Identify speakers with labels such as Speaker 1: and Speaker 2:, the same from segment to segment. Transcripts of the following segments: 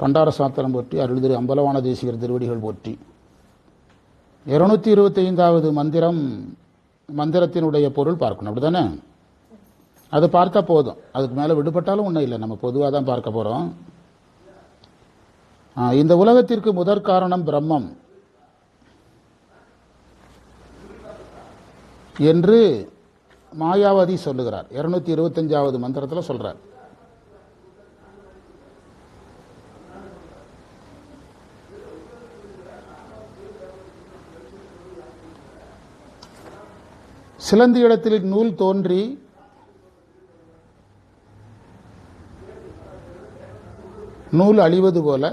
Speaker 1: பண்டார சாத்திரம் போற்றி அருள் திரு அம்பலவான தேசிகர் திருவடிகள் போற்றி. இருநூத்தி இருபத்தைந்தாவது மந்திரம் மந்திரத்தினுடைய பொருள் பார்க்கணும். அப்படிதானே அது பார்த்தா போதும். அதுக்கு மேலே விடுபட்டாலும் ஒன்றும் இல்லை. நம்ம பொதுவாக தான் பார்க்க போகிறோம் இந்த உலகத்திற்கு முதற் காரணம் பிரம்மம். என்று மாயாவதி சொல்லுகிறார். இருநூத்தி இருபத்தஞ்சாவது மந்திரத்தில் சொல்கிறார் சிலந்தி இடத்தில் நூல் தோன்றி நூல் அழிவது போல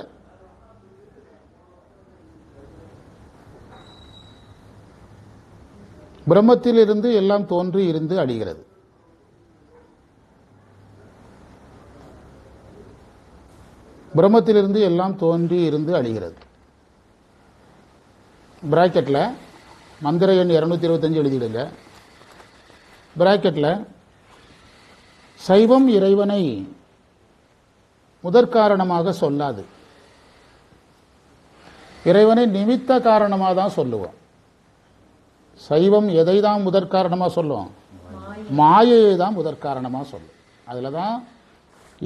Speaker 1: பிரம்மத்திலிருந்து எல்லாம் தோன்றி இருந்து அழிகிறது. பிரம்மத்திலிருந்து எல்லாம் தோன்றி இருந்து அழிகிறது. பிராக்கெட்டில் மந்திர எண் இரநூத்தி இருபத்தஞ்சு எழுதிடுங்க. பிராக்கெட்டில் சைவம் இறைவனை முதற்காரணமாக சொல்லாது. இறைவனை நிமித்த காரணமாக தான் சொல்லுவோம். சைவம் எதை தான் முதற்காரணமாக சொல்லுவோம்? மாயையை தான் முதற்காரணமாக சொல்லும். அதில் தான்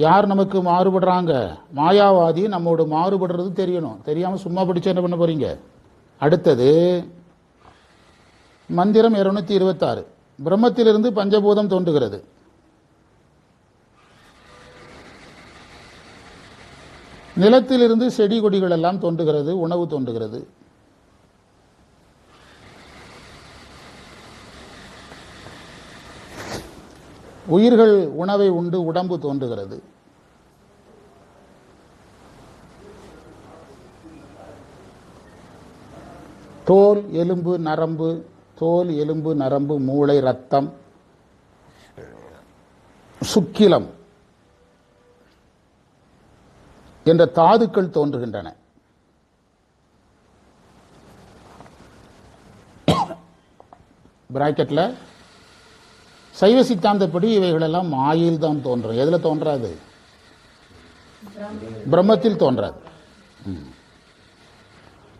Speaker 1: யார் நமக்கு மாறுபடுறாங்க? மாயாவாதி நம்மோடு மாறுபடுறது தெரியணும். தெரியாமல் சும்மா பிடிச்சு என்ன பண்ண போகிறீங்க அடுத்தது மந்திரம் இருநூத்தி இருபத்தாறு. பிரம்மத்திலிருந்து பஞ்சபூதம் தோன்றுகிறது. நிலத்திலிருந்து செடி கொடிகள் எல்லாம் தோன்றுகிறது உணவு தோன்றுகிறது. உயிர்கள் உணவை உண்டு உடம்பு தோன்றுகிறது. தோல் எலும்பு நரம்பு தோல் எலும்பு நரம்பு மூளை ரத்தம். சுக்கிலம் என்ற தாதுக்கள் தோன்றுகின்றன. பிராக்கெட்ல சைவ சித்தாந்தப்படி இவைகளெல்லாம் மாயில் தான் தோன்றும். எதுல தோன்றாது? பிரம்மத்தில். தோன்றாது.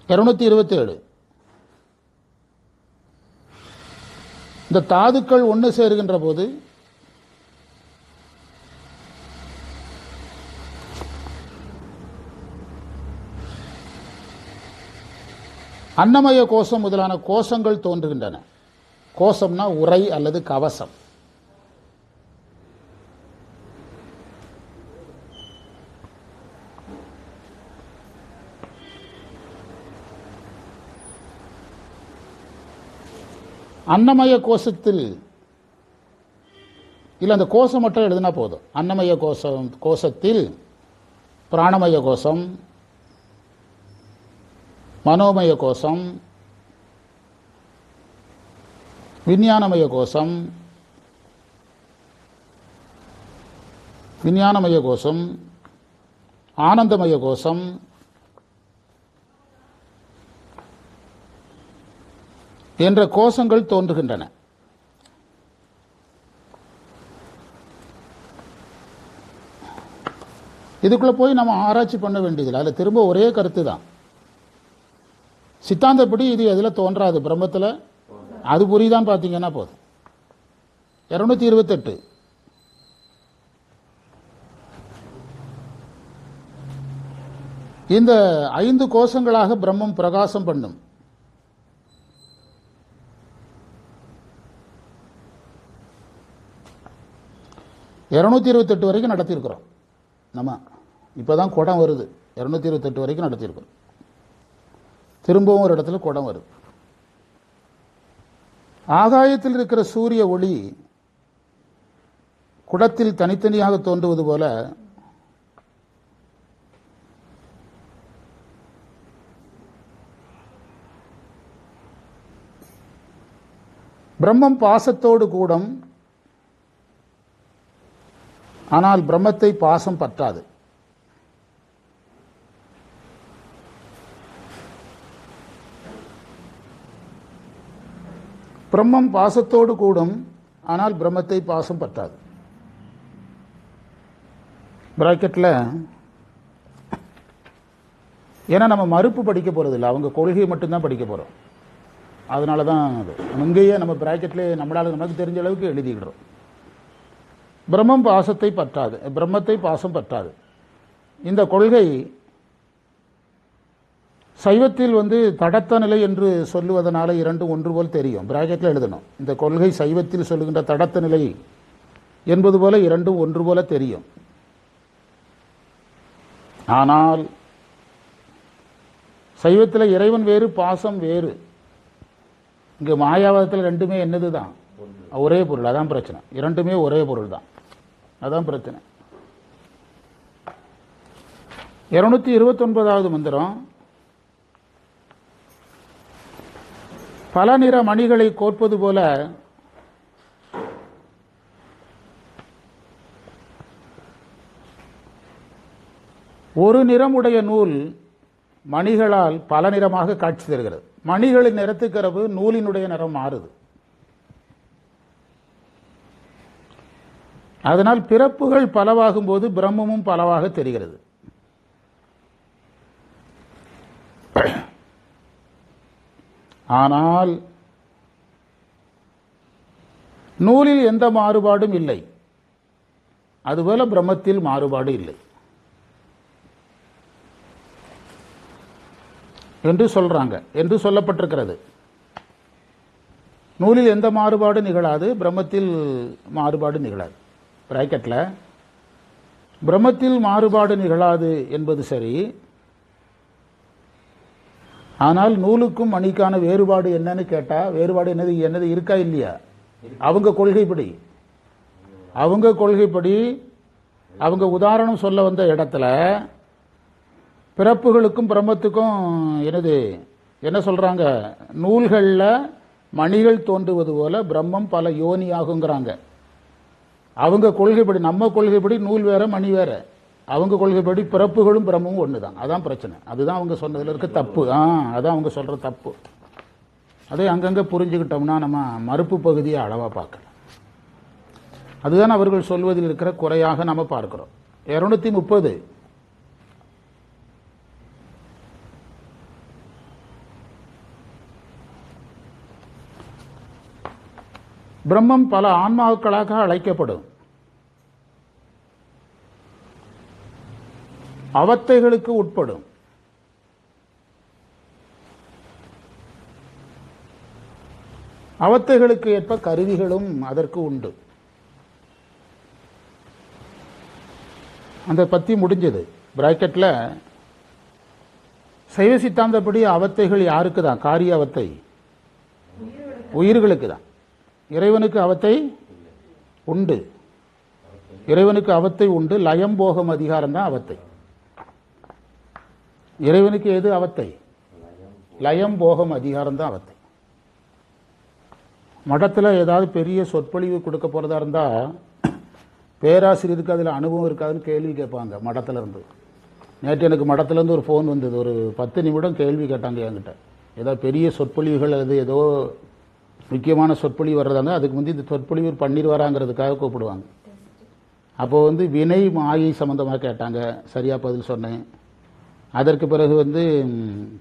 Speaker 1: இருநூத்தி இருபத்தி ஏழு இந்த தாதுக்கள் ஒன்று சேருகின்ற போது அன்னமய கோஷம் முதலான கோஷங்கள் தோன்றுகின்றன. கோஷம்னா உரை அல்லது கவசம். அன்னமய கோஷத்தில் இல்லை அந்த கோஷம் மட்டும் எழுதினா போதும். அன்னமய கோஷம் கோஷத்தில் பிராணமய கோஷம் மனோமய கோஷம் விஞ்ஞானமய கோஷம் விஞ்ஞானமய கோஷம் ஆனந்தமய கோஷம் என்ற கோஷங்கள் தோன்றுகின்றன. இதுக்குள்ள போய் நம்ம ஆராய்ச்சி பண்ண வேண்டியதில்லை. அதில் திரும்ப ஒரே கருத்து தான் சித்தாந்தப்படி இது எதில் தோன்றாது? பிரம்மத்தில்? அது புரியுதான்னு பார்த்தீங்கன்னா போதும். இரநூத்தி இருபத்தெட்டு. இந்த ஐந்து கோஷங்களாக பிரம்மம் பிரகாசம் பண்ணும். இரநூத்தி இருபத்தெட்டு வரைக்கும் நடத்தியிருக்கிறோம். நம்ம இப்போதான் குடம் வருது. இரநூத்தி இருபத்தெட்டு வரைக்கும் நடத்தியிருக்கிறோம். திரும்பவும் ஒரு இடத்துல குடம் வருது. ஆகாயத்தில் இருக்கிற சூரிய ஒளி குடத்தில் தனித்தனியாக தோன்றுவது போல பிரம்மம் பாசத்தோடு கூடம் ஆனால் பிரம்மத்தை பாசம் பற்றாது. பிரம்மம் பாசத்தோடு கூடும் ஆனால் பிரம்மத்தை பாசம் பற்றாது. பிராக்கெட்டில் ஏன்னா நம்ம மறுப்பு படிக்க போகிறது இல்லை அவங்க கொள்கையை மட்டும்தான் படிக்க போகிறோம் அதனால தான் அது. நம்ம இங்கேயே நம்ம பிராக்கெட்லேயே நம்மளால நமக்கு தெரிஞ்ச அளவுக்கு எழுதிக்கிடுறோம் பிரம்மம் பாசத்தை பற்றாது. பிரம்மத்தை பாசம் பற்றாது. இந்த கொள்கை சைவத்தில் வந்து தடத்த நிலை என்று சொல்லுவதனால இரண்டு ஒன்று போல் தெரியும். பிராக்கெட்டில் எழுதணும். இந்த கொள்கை சைவத்தில் சொல்லுகின்ற தடத்த நிலை என்பது போல இரண்டும் ஒன்று போல தெரியும். ஆனால் சைவத்தில் இறைவன் வேறு பாசம் வேறு. இங்கே மாயாவாதத்தில் ரெண்டுமே என்னது தான் ஒரே பொருள். அதான் பிரச்சனை. இரண்டுமே ஒரே பொருள் தான் அதான் பிரச்சனை. இருநூத்தி இருபத்தொன்பதாவது மந்திரம். பல நிற மணிகளை கோர்ப்பது போல ஒரு நிறமுடைய நூல் மணிகளால் பல நிறமாக காட்சி தருகிறது. மணிகளின் நிறத்துக்கிறவு நூலினுடைய நிறம் மாறுது. அதனால் பிறப்புகள் பலவாகும் போது பிரம்மமும் பலவாக தெரிகிறது. ஆனால் நூலில் எந்த மாறுபாடும் இல்லை. அதுபோல பிரம்மத்தில் மாறுபாடு இல்லை. என்று சொல்றாங்க. என்று சொல்லப்பட்டிருக்கிறது. நூலில் எந்த மாறுபாடும் நிகழாது பிரம்மத்தில் மாறுபாடு நிகழாது. பிராக்கெட்டில் பிரம்மத்தில் மாறுபாடு நிகழாது என்பது சரி. ஆனால் நூலுக்கும் மணிக்கான வேறுபாடு என்னன்னு கேட்டால் வேறுபாடு என்னது என்னது இருக்கா இல்லையா? அவங்க கொள்கைப்படி. அவங்க கொள்கைப்படி அவங்க உதாரணம் சொல்ல வந்த இடத்துல பிறப்புகளுக்கும் பிரம்மத்துக்கும் என்னது என்ன சொல்கிறாங்க நூல்களில் மணிகள் தோன்றுவது போல பிரம்மம் பல யோனி ஆகுங்கிறாங்க அவங்க கொள்கைப்படி நம்ம கொள்கைப்படி நூல் வேற மணி வேற. அவங்க கொள்கைப்படி பிறப்புகளும் பிரமும் ஒன்று தான் அதான் பிரச்சனை. அதுதான் அவங்க சொன்னதில் இருக்க தப்பு. ஆ அதான் அவங்க சொல்ற தப்பு. அதை அங்கங்கே புரிஞ்சுக்கிட்டோம்னா நம்ம மறுப்பு பகுதியை அளவாக பார்க்கலாம். அதுதான் அவர்கள் சொல்வதில் இருக்கிற குறையாக நம்ம பார்க்கிறோம். இரநூத்தி முப்பது. பிரம்மம் பல ஆன்மாக்களாக அழைக்கப்படும். அவத்தைகளுக்கு உட்படும். அவத்தைகளுக்கு ஏற்ப கருவிகளும் அதற்கு உண்டு. அந்த பத்தி முடிஞ்சது. பிராக்கெட்ல சைவ சித்தாந்தப்படி அவத்தைகள் யாருக்கு தான் காரிய அவத்தை. உயிர்களுக்கு தான் இறைவனுக்கு அவத்தை உண்டு. இறைவனுக்கு அவத்தை உண்டு. லயம் போகம் அதிகாரம் தான் அவத்தை. இறைவனுக்கு எது அவத்தை? லயம் போகம் அதிகாரம் தான் அவத்தை. மடத்தில் ஏதாவது பெரிய சொற்பொழிவு கொடுக்க போகிறதா இருந்தால் பேராசிரியருக்கு அதில் அனுபவம் இருக்காதுன்னு கேள்வி கேட்பாங்க மடத்துலேருந்து நேற்று எனக்கு மடத்துலேருந்து ஒரு ஃபோன் வந்தது. ஒரு பத்து நிமிடம் கேள்வி கேட்டாங்க என்கிட்ட. ஏதாவது பெரிய சொற்பொழிவுகள் அது ஏதோ முக்கியமான சொற்பொழிவு வர்றதாங்க அதுக்கு முந்தி இந்த சொற்பொழிவு பண்ணிட்டு வராங்கிறதுக்காக கூப்பிடுவாங்க. அப்போ வந்து வினை மாயை சம்மந்தமாக கேட்டாங்க. சரியா பதில் சொன்னேன். அதற்கு பிறகு வந்து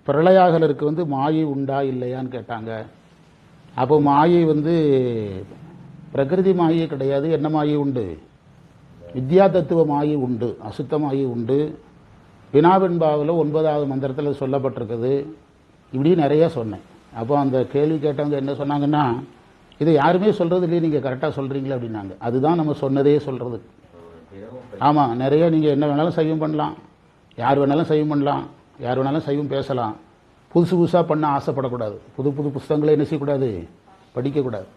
Speaker 1: பிரளயாகலருக்கு வந்து மாயை உண்டா இல்லையான்னு கேட்டாங்க. அப்போ மாயை வந்து பிரகிருதி மாயை கிடையாது. என்ன மாயை உண்டு? வித்யா தத்துவ மாயை உண்டு. அசுத்த மாயை உண்டு. வினாவெண்பாவில் ஒன்பதாவது மந்திரத்தில் சொல்லப்பட்டிருக்குது. இப்படி நிறைய சொன்னேன். அப்போ அந்த கேள்வி கேட்டவங்க என்ன சொன்னாங்கன்னா இதை யாருமே சொல்கிறது இல்லையே நீங்கள் கரெக்டாக சொல்கிறீங்களே அப்படின்னாங்க. அதுதான் நம்ம சொன்னதே சொல்கிறது ஆமாம் நிறைய நீங்கள் என்ன வேணாலும் சைவம் பண்ணலாம். யார் வேணாலும் சைவம் பண்ணலாம். யார் வேணாலும் சைவம் பேசலாம். புதுசு புதுசாக பண்ண ஆசைப்படக்கூடாது. புது புது புஸ்தகங்களை என்ன செய்யக்கூடாது? படிக்கக்கூடாது.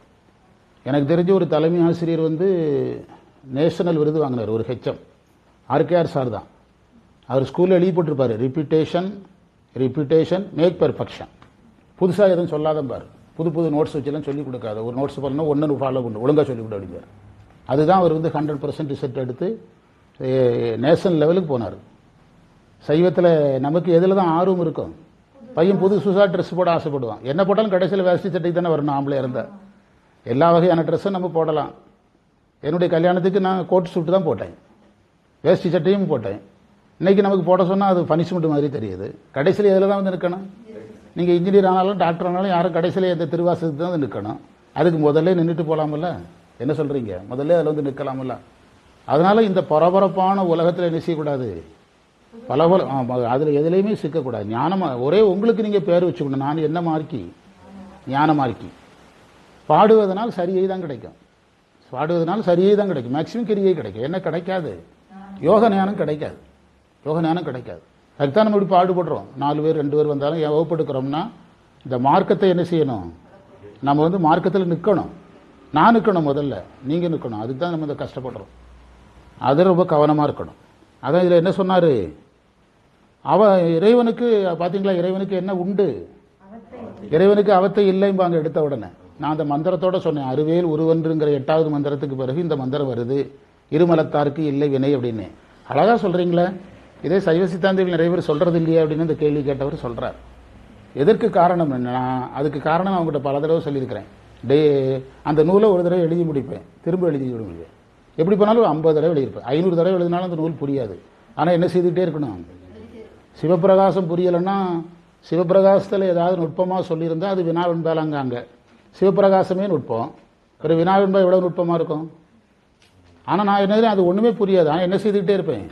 Speaker 1: எனக்கு தெரிஞ்ச ஒரு தலைமை ஆசிரியர் வந்து நேஷனல் விருது வாங்கினார் ஒரு ஹெச்எம். ஆர்கேஆர் சார் தான். அவர் ஸ்கூலில் எழுதி போட்டிருப்பார். ரிப்பிட்டேஷன் ரிப்பிட்டேஷன் மேக் பர்ஃபெக்ஷன் புதுசாக எதுவும் சொல்லாத பாரு. புது புது நோட்ஸ் வச்செல்லாம் சொல்லிக் கொடுக்காத. ஒரு நோட்ஸ் பண்ணணும் ஒன்று ஃபாலோ பண்ணு. ஒழுங்காக சொல்லிக் கொடு அப்படிம்பார் அதுதான் அவர் வந்து ஹண்ட்ரட் பர்சன்ட் ரிசல்ட் எடுத்து நேஷனல் லெவலுக்கு போனார். சைவத்தில் நமக்கு எதில் தான் ஆர்வம் இருக்கும் பையன் புது புதுசாக ட்ரெஸ் போட ஆசைப்படுவான். என்ன போட்டாலும் கடைசியில் வேஷ்டி சட்டைக்கு தானே வரணும் ஆம்பளை இருந்தால் எல்லா வகையான ட்ரெஸ்ஸும் நம்ம போடலாம். என்னுடைய கல்யாணத்துக்கு நான் கோட் சூட்டு தான் போட்டேன். வேஷ்டி சட்டையும் போட்டேன். இன்றைக்கி நமக்கு போட சொன்னால் அது பனிஷ்மெண்ட் மாதிரி தெரியுது. கடைசியில் எதில் தான் வந்து நிற்கணும் நீங்கள் இன்ஜினியர் ஆனாலும் டாக்டர் ஆனாலும் யாரும் கடைசியில் எந்த திருவாசத்துக்கு தான் வந்து நிற்கணும் அதுக்கு முதல்ல நின்றுட்டு போகலாமில்ல என்ன சொல்கிறீங்க முதல்ல அதில் வந்து நிற்கலாமில்ல அதனால் இந்த பரபரப்பான உலகத்தில் என்ன செய்யக்கூடாது? பல பல அதில் எதுலேயுமே சிக்கக்கூடாது. ஞானமாக ஒரே உங்களுக்கு நீங்கள் பேர் வச்சுக்கணும். நான் என்ன மார்க்கி? ஞான மார்க்கி. பாடுவதனால் சரியை தான் கிடைக்கும். பாடுவதனால் சரியை தான் கிடைக்கும். மேக்சிமம் கிரியை கிடைக்கும். என்ன கிடைக்காது? யோக ஞானம் கிடைக்காது. யோக ஞானம் கிடைக்காது. அதுதான் நம்ம இப்படி பாடுபடுறோம். நாலு பேர் ரெண்டு பேர் வந்தாலும் ஏன் வகுப்பெடுக்கிறோம்னா இந்த மார்க்கத்தை என்ன செய்யணும்? நம்ம வந்து மார்க்கத்தில் நிற்கணும் நான் நிற்கணும் முதல்ல. நீங்கள் நிற்கணும் அதுக்கு தான் நம்ம இந்த கஷ்டப்படுறோம். அது ரொம்ப கவனமாக இருக்கணும். அதான் இதில் என்ன சொன்னார்? அவன் இறைவனுக்கு பார்த்தீங்களா இறைவனுக்கு என்ன உண்டு? இறைவனுக்கு அவத்தை இல்லைம்பாங்க எடுத்த உடனே. நான் அந்த மந்திரத்தோட சொன்னேன் அருவேல் உருவன்றுங்கிற எட்டாவது மந்திரத்துக்கு பிறகு இந்த மந்திரம் வருது. இருமலத்தாருக்கு இல்லை வினை அப்படின்னு. அழகா சொல்கிறீங்களே இதே சைவ சித்தாந்திகள் நிறைய பேர் சொல்றது இல்லையா அப்படின்னு இந்த கேள்வி கேட்டவர் சொல்றார். எதற்கு காரணம் என்னன்னா அதுக்கு காரணம் அவங்ககிட்ட பல தடவை சொல்லியிருக்கிறேன். டே அந்த நூலை ஒரு தடவை எழுதி முடிப்பேன். திரும்ப எழுதி முடிப்பேன். எப்படி போனாலும் ஐம்பது தடவை எழுதியிருப்பேன். ஐநூறு தடவை எழுதினாலும் அந்த நூல் புரியாது. ஆனால் என்ன செய்துகிட்டே இருக்கணும்? சிவப்பிரகாசம் புரியலைன்னா சிவப்பிரகாசத்தில் ஏதாவது நுட்பமாக சொல்லியிருந்தால் அது வினாவெண்பாலாங்காங்க சிவப்பிரகாசமே நுட்பம். ஒரு வினாவெண்பா எவ்வளோ நுட்பமாக இருக்கும்? ஆனால் நான் என்ன அது ஒன்றுமே புரியாது. ஆனால் என்ன செய்துக்கிட்டே இருப்பேன்?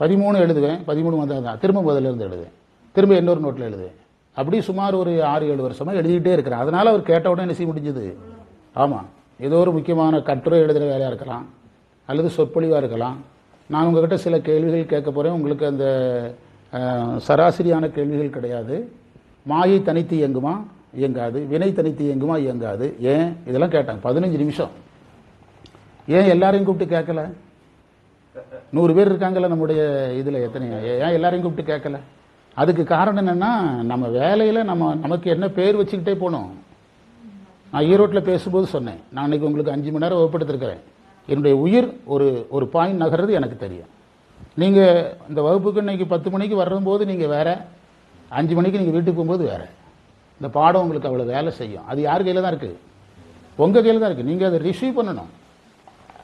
Speaker 1: பதிமூணு எழுதுவேன் பதிமூணு வந்தால் தான் திரும்ப முதல்ல இருந்து எழுதுவேன். திரும்ப இன்னொரு நோட்டில் எழுதுவேன். அப்படி சுமார் ஒரு ஆறு ஏழு வருஷமாக எழுதிக்கிட்டே இருக்கிறேன். அதனால் அவர் கேட்ட உடனே என்ன செய்ய முடிஞ்சது? ஆமாம் ஏதோ ஒரு முக்கியமான கட்டுரை எழுதுகிற வேலையாக இருக்கலாம் அல்லது சொற்பொழிவாக இருக்கலாம். நான் உங்ககிட்ட சில கேள்விகள் கேட்க போகிறேன் உங்களுக்கு அந்த சராசரியான கேள்விகள் கிடையாது. மாயை தனித்து இயங்குமா? இயங்காது. வினை தனித்து இயங்குமா? இயங்காது. ஏன்? இதெல்லாம் கேட்டாங்க. பதினஞ்சு நிமிஷம். ஏன் எல்லாரையும் கூப்பிட்டு கேட்கல? நூறு பேர் இருக்காங்கல்ல நம்முடைய இதில் எத்தனை? ஏன் எல்லாரையும் கூப்பிட்டு கேட்கல? அதுக்கு காரணம் என்னன்னா நம்ம வேலையில் நம்ம நமக்கு என்ன பேர் வச்சுக்கிட்டே போகணும் நான் ஈரோட்டில் பேசும்போது சொன்னேன். நான் இன்னைக்கு உங்களுக்கு அஞ்சு மணி நேரம் வகுப்படுத்திருக்கிறேன். என்னுடைய உயிர் ஒரு ஒரு பாயிண்ட் நகர்றது எனக்கு தெரியும். நீங்கள் இந்த வகுப்புக்கு இன்னைக்கு பத்து மணிக்கு வரும்போது நீங்கள் வேற அஞ்சு மணிக்கு நீங்கள் வீட்டுக்கு போகும்போது வேறு. இந்த பாடம் உங்களுக்கு அவ்வளோ வேலை செய்யும். அது யார் கையில் தான் இருக்குது உங்கள் கையில் தான் இருக்குது நீங்கள் அதை ரிசீவ் பண்ணணும்.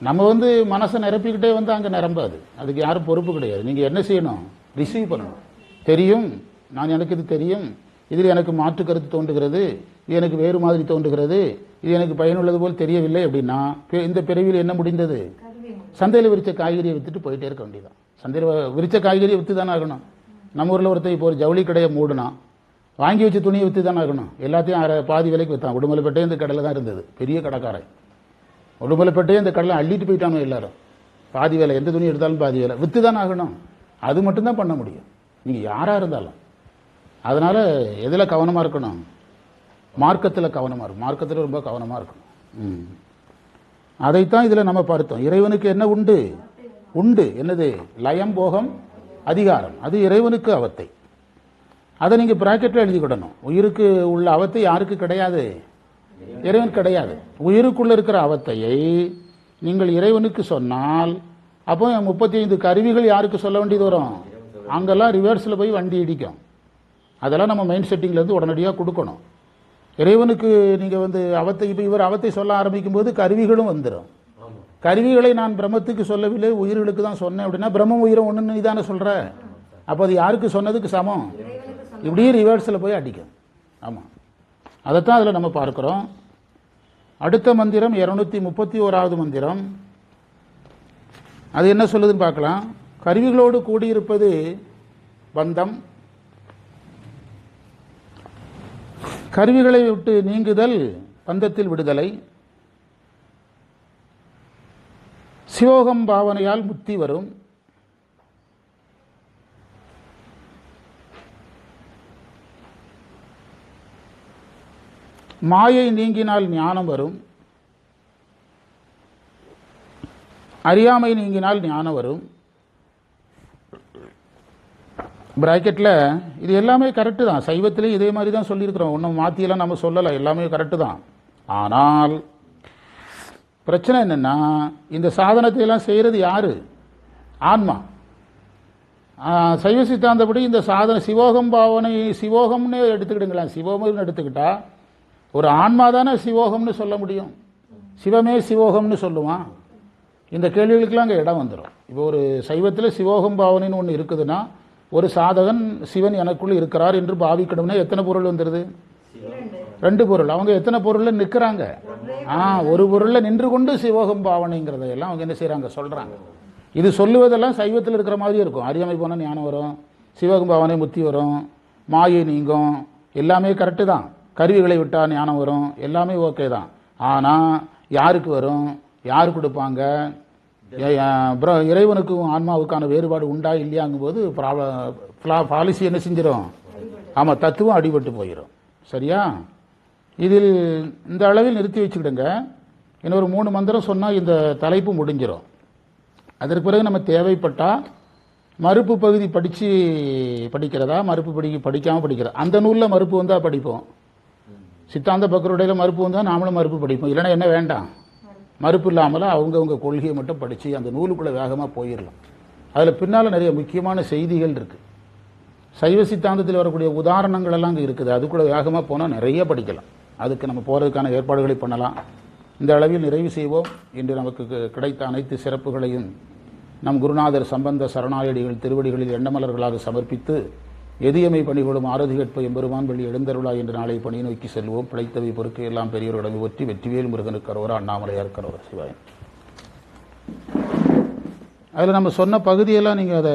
Speaker 1: நம்ம வந்து மனசை நிரப்பிக்கிட்டே வந்து அங்கே நிரம்பாது. அதுக்கு யாரும் பொறுப்பு கிடையாது. நீங்கள் என்ன செய்யணும்? ரிசீவ் பண்ணணும். தெரியும். நான் எனக்கு இது தெரியும். இதில் எனக்கு மாற்று கருத்து தோன்றுகிறது. இது எனக்கு வேறு மாதிரி தோன்றுகிறது. இது எனக்கு பயனுள்ளது போல் தெரியவில்லை அப்படின்னா இந்த பிறவியில் என்ன முடிந்தது? சந்தையில் விரித்த காய்கறியை விற்றுட்டு போயிட்டே இருக்க வேண்டியதான் சந்தையில் விரித்த காய்கறியை விற்று தானே ஆகணும். நம்ம ஊரில் ஒருத்தர் இப்போ ஒரு ஜவுளி கடையை மூடினா வாங்கி வச்ச துணியை விற்று தானே ஆகணும். எல்லாத்தையும் பாதி விலைக்கு விற்றான் உடுமலைப்பேட்டை இந்த கடையில் தான் இருந்தது. பெரிய கடைக்காரன். உடுமலைப்பேட்டையே இந்த கடலை அள்ளிட்டு போயிட்டானோ எல்லாரும். பாதி வேலை எந்த துணி எடுத்தாலும் பாதி வேலை. விற்று தான் ஆகணும். அது மட்டும்தான் பண்ண முடியும். நீங்கள் யாராக இருந்தாலும். அதனால் எதில் கவனமாக இருக்கணும்? மார்க்கத்தில் கவனமாக இருக்கும் மார்க்கத்தில் ரொம்ப கவனமாக இருக்கணும். ம். அதைத்தான் இதில் நம்ம பார்த்தோம் இறைவனுக்கு என்ன உண்டு? உண்டு. என்னது? லயம் போகம் அதிகாரம். அது இறைவனுக்கு அவத்தை. அதை நீங்கள் பிராக்கெட்டில் எழுதிக்கிடணும் உயிருக்கு உள்ள அவத்தை யாருக்கு கிடையாது? இறைவன் கிடையாது. உயிருக்குள்ள இருக்கிற அவத்தையை நீங்கள் இறைவனுக்கு சொன்னால் அப்போ முப்பத்தி ஐந்து கருவிகள் யாருக்கு சொல்ல வேண்டியது வரும்? அங்கெல்லாம் ரிவர்ஸில் போய் வண்டி இடிக்கும். அதெல்லாம் நம்ம மைண்ட் செட்டிங்லேருந்து உடனடியாக கொடுக்கணும். இறைவனுக்கு நீங்கள் வந்து அவத்தை இப்போ இவர் அவத்தை சொல்ல ஆரம்பிக்கும் போது கருவிகளும் வந்துடும் கருவிகளை நான் பிரம்மத்துக்கு சொல்லவில்லை உயிர்களுக்கு தான் சொன்னேன் அப்படின்னா பிரம்ம உயிரை ஒன்றுன்னு நீ தானே சொல்கிற அப்போ அது யாருக்கு சொன்னதுக்கு சமம்? இப்படியே ரிவர்ஸில் போய் அடிக்கும். ஆமாம் அதைத்தான் அதில் நம்ம பார்க்குறோம். அடுத்த மந்திரம் இரநூத்தி முப்பத்தி ஓராவது மந்திரம். அது என்ன சொல்லுதுன்னு பார்க்கலாம். கருவிகளோடு கூடியிருப்பது பந்தம். கருவிகளை விட்டு நீங்குதல் பந்தத்தில் விடுதலை. சிவோகம் பாவனையால் முத்தி வரும். மாயை நீங்கினால் ஞானம் வரும். அறியாமை நீங்கினால் ஞானம் வரும். பிராக்கெட்டில் இது எல்லாமே கரெக்டு தான். சைவத்திலையும் இதே மாதிரி தான் சொல்லியிருக்கிறோம். ஒன்றும் மாற்றியெல்லாம் நம்ம சொல்லலை. எல்லாமே கரெக்டு தான். ஆனால் பிரச்சனை என்னென்னா இந்த சாதனத்தை எல்லாம் செய்கிறது யார்? ஆன்மா. சைவ சித்தாந்தப்படி இந்த சாதனை சிவோகம் பாவனை சிவோகம்னு எடுத்துக்கிடுங்களேன். சிவோகம்னு எடுத்துக்கிட்டால் ஒரு ஆன்மா தானே சிவோகம்னு சொல்ல முடியும்? சிவமே சிவோகம்னு சொல்லுவான் இந்த கேள்விகளுக்கெல்லாம் அங்கே இடம் வந்துடும் இப்போ ஒரு சைவத்தில் சிவோகம் பாவனைன்னு ஒன்று இருக்குதுன்னா ஒரு சாதகன் சிவன் எனக்குள் இருக்கிறார் என்று பாவிக்கணும்னா எத்தனை பொருள் வந்துடுது ரெண்டு பொருள். அவங்க எத்தனை பொருளில் நிற்கிறாங்க ஆ ஒரு பொருளில் நின்று கொண்டு சிவோகம் பாவனைங்கிறதையெல்லாம் அவங்க என்ன செய்கிறாங்க சொல்கிறாங்க இது சொல்லுவதெல்லாம் சைவத்தில் இருக்கிற மாதிரி இருக்கும். அரியமை போனால் ஞானம் வரும் சிவகம் பாவனை முத்தி வரும் மாயை நீங்கும் எல்லாமே கரெக்டு தான். கருவிகளை விட்டால் ஞானம் வரும். எல்லாமே ஓகே தான். ஆனால் யாருக்கு வரும்? யார் கொடுப்பாங்க? அப்புறம் இறைவனுக்கும் ஆன்மாவுக்கான வேறுபாடு உண்டா இல்லையாங்கும்போது பாலிசி என்ன செஞ்சிடும் ஆமாம் தத்துவம் அடிபட்டு போயிடும் சரியா? இதில் இந்த அளவில் நிறுத்தி வச்சுக்கிடுங்க. இன்னொரு மூணு மந்திரம் சொன்னால் இந்த தலைப்பு முடிஞ்சிடும் அதற்கு பிறகு நம்ம தேவைப்பட்டால் மறுப்பு பகுதி படித்து படிக்கிறதா? மறுப்பு படி படிக்காமல் படிக்கிறதா? அந்த நூலில் மறுப்பு வந்தால் படிப்போம். சித்தாந்த பக்கருடையில் மறுப்பு வந்தால் நாமளும் மறுப்பு படிப்போம். இல்லைன்னா என்ன வேண்டாம்? மறுப்பு இல்லாமல் அவங்கவுங்க கொள்கையை மட்டும் படித்து அந்த நூலுக்குள்ளே வேகமாக போயிடலாம் அதில் பின்னால் நிறைய முக்கியமான செய்திகள் இருக்குது சைவ சித்தாந்தத்தில் வரக்கூடிய உதாரணங்கள் எல்லாம் அங்கே இருக்குது. அதுக்குள்ளே வேகமாக போனால் நிறைய படிக்கலாம். அதுக்கு நம்ம போகிறதுக்கான ஏற்பாடுகளை பண்ணலாம். இந்த அளவில் நிறைவு செய்வோம். இன்று நமக்கு கிடைத்த அனைத்து சிறப்புகளையும் நம் குருநாதர் சம்பந்த சரணாயடிகள் திருவடிகளில் எண்ணமலர்களாக சமர்ப்பித்து எதியமை பணிகளும் ஆரதி கேட்ப எம்பெருமான் வழி எழுந்தருளா என்று நாளை பணி நோக்கி செல்வோம். பிழைத்தவை பொறுக்க எல்லாம் பெரியோரிடம் ஒற்றி வெற்றிவேல் முருகனுக்கு அரோரா அண்ணாமலையார் கரோரா சிவாயன். அதில் நம்ம சொன்ன பகுதியெல்லாம் நீங்கள் அதை